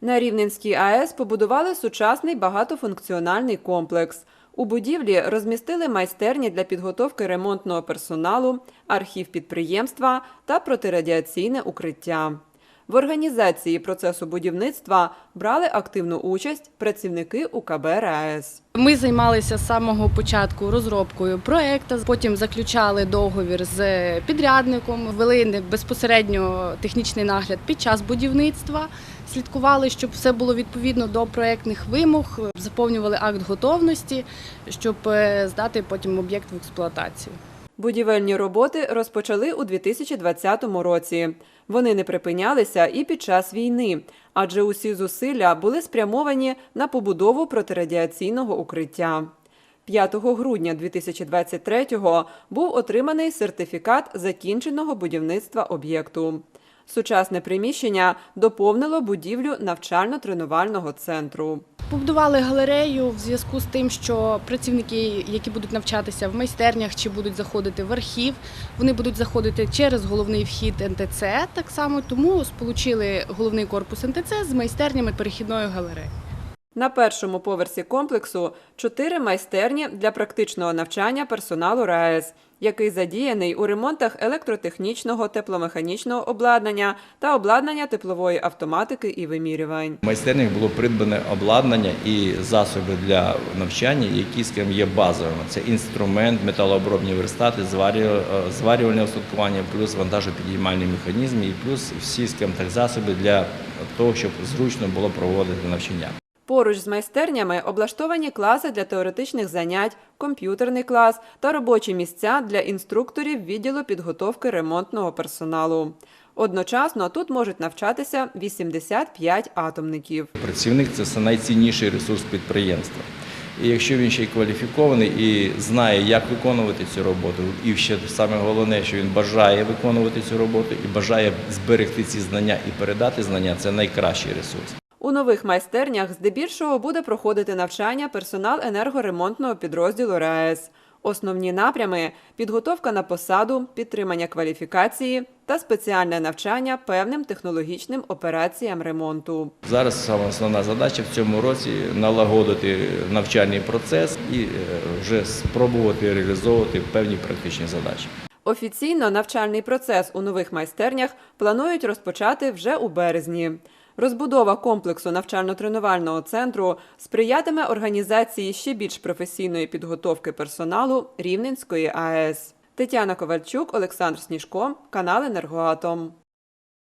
На Рівненській АЕС побудували сучасний багатофункціональний комплекс. У будівлі розмістили майстерні для підготовки ремонтного персоналу, архів підприємства та протирадіаційне укриття. В організації процесу будівництва брали активну участь працівники УКБ РаЕС. Ми займалися з самого початку розробкою проекту, потім заключали договір з підрядником, вели безпосередньо технічний нагляд під час будівництва, слідкували, щоб все було відповідно до проектних вимог, заповнювали акт готовності, щоб е, здати потім об'єкт в експлуатацію. Будівельні роботи розпочали у 2020 році. Вони не припинялися і під час війни, адже усі зусилля були спрямовані на побудову протирадіаційного укриття. 5 грудня 2023-го був отриманий сертифікат закінченого будівництва об'єкту. Сучасне приміщення доповнило будівлю навчально-тренувального центру. Побудували галерею в зв'язку з тим, що працівники, які будуть навчатися в майстернях чи будуть заходити в архів, вони будуть заходити через головний вхід НТЦ так само, тому сполучили головний корпус НТЦ з майстернями перехідної галереї. На першому поверсі комплексу чотири майстерні для практичного навчання персоналу РаЕС, який задіяний у ремонтах електротехнічного, тепломеханічного обладнання та обладнання теплової автоматики і вимірювань. В майстернях було придбане обладнання і засоби для навчання, які скажімо, є базовими. Це інструмент, металообробні верстати, е, зварювальне устаткування, плюс вантажопідіймальний механізм і плюс всі скажімо так, засоби для того, щоб зручно було проводити навчання. Поруч з майстернями облаштовані класи для теоретичних занять, комп'ютерний клас та робочі місця для інструкторів відділу підготовки ремонтного персоналу. Одночасно тут можуть навчатися 85 атомників. Працівник це найцінніший ресурс підприємства. І якщо він ще й кваліфікований і знає, як виконувати цю роботу, і ще саме головне, що він бажає виконувати цю роботу і бажає зберегти ці знання і передати знання, це найкращий ресурс. У нових майстернях здебільшого буде проходити навчання персонал енергоремонтного підрозділу РаЕС. Основні напрями підготовка на посаду, підтримання кваліфікації та спеціальне навчання певним технологічним операціям ремонту. Зараз саме основна задача в цьому році налагодити навчальний процес і е, вже спробувати реалізовувати певні практичні задачі. Офіційно навчальний процес у нових майстернях планують розпочати вже у березні. Розбудова комплексу навчально-тренувального центру сприятиме організації ще більш професійної підготовки персоналу Рівненської АЕС. Тетяна Ковальчук, Олександр Сніжко, канал Енергоатом.